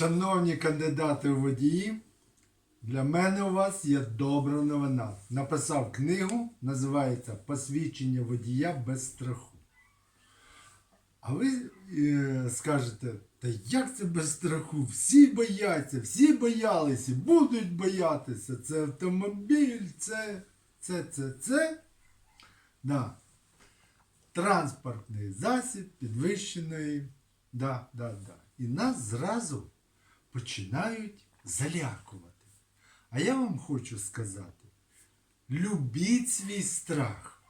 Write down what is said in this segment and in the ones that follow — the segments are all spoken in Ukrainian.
Шановні кандидати у водії, для мене у вас є добра новина. Написав книгу, називається Посвідчення водія без страху. А ви е, скажете, та як це без страху? Всі бояться, всі боялися, будуть боятися. Це автомобіль, це, це, це, це. Да. Транспортний засіб підвищеної. Да, да, да. І нас зразу починають залякувати. А я вам хочу сказати: любіть свій страх.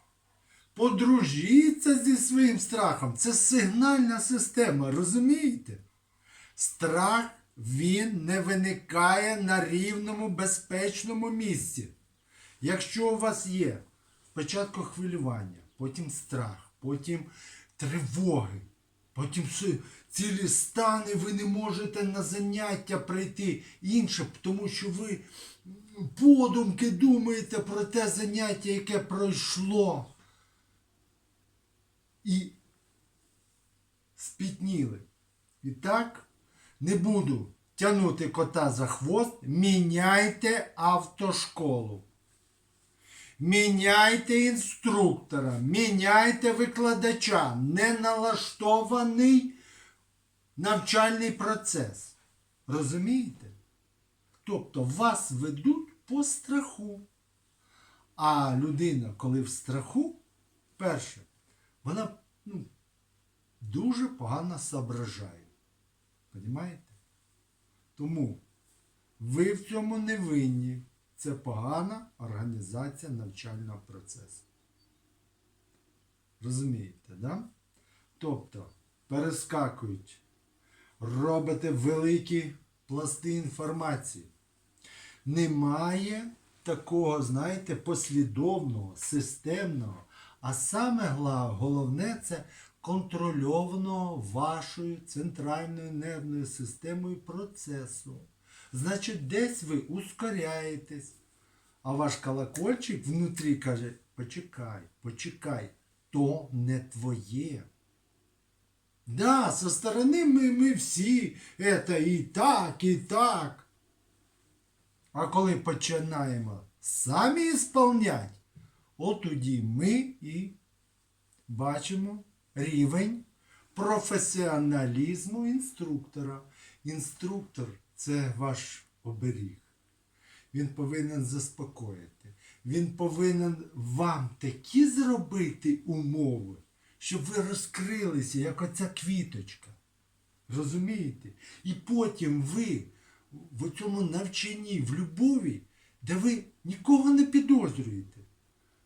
Подружіться зі своїм страхом. Це сигнальна система, розумієте? Страх він не виникає на рівному безпечному місці. Якщо у вас є спочатку хвилювання, потім страх, потім тривоги, потім ці- цілі стани, ви не можете на заняття прийти інше, тому що ви подумки думаєте про те заняття, яке пройшло. І спітніли. І так, не буду тягнути кота за хвост, міняйте автошколу. Міняйте інструктора, міняйте викладача, неналаштований навчальний процес. Розумієте? Тобто вас ведуть по страху. А людина, коли в страху, перше, вона ну, дуже погано соображає. Понімаєте? Тому ви в цьому не винні. Це погана організація навчального процесу. Розумієте, да? Тобто перескакують, робите великі пласти інформації. Немає такого, знаєте, послідовного, системного, а саме головне це контрольованого вашою центральною нервною системою процесу. Значить, десь ви ускоряєтесь, а ваш колокольчик внутрі каже: почекай, почекай, то не твоє. Да, со сторони ми, ми всі, это і так, і так. А коли починаємо самі ісполнять, от тоді ми і бачимо рівень професіоналізму інструктора. Інструктор це ваш оберіг. Він повинен заспокоїти. Він повинен вам такі зробити умови, щоб ви розкрилися, як оця квіточка. Розумієте? І потім ви в цьому навчанні, в любові, де ви нікого не підозрюєте.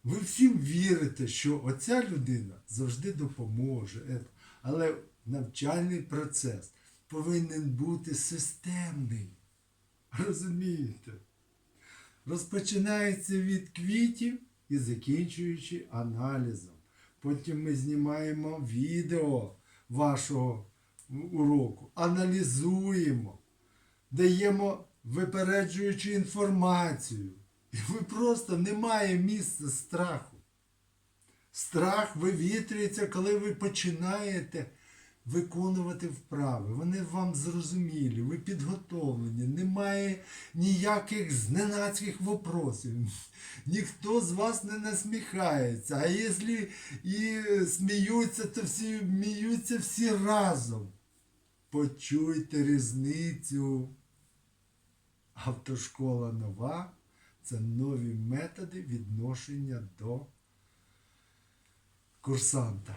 Ви всім вірите, що оця людина завжди допоможе. Але навчальний процес повинен бути системний. Розумієте? Розпочинається від квітів і закінчуючи аналізом. Потім ми знімаємо відео вашого уроку, аналізуємо, даємо випереджуючу інформацію. І ви просто немає місця страху. Страх вивітрюється, коли ви починаєте виконувати вправи. Вони вам зрозумілі, ви підготовлені, немає ніяких зненацьких вопросів. Ніхто з вас не насміхається. А якщо і сміються, то всі сміються всі разом. Почуйте різницю. Автошкола нова це нові методи відношення до kursanta.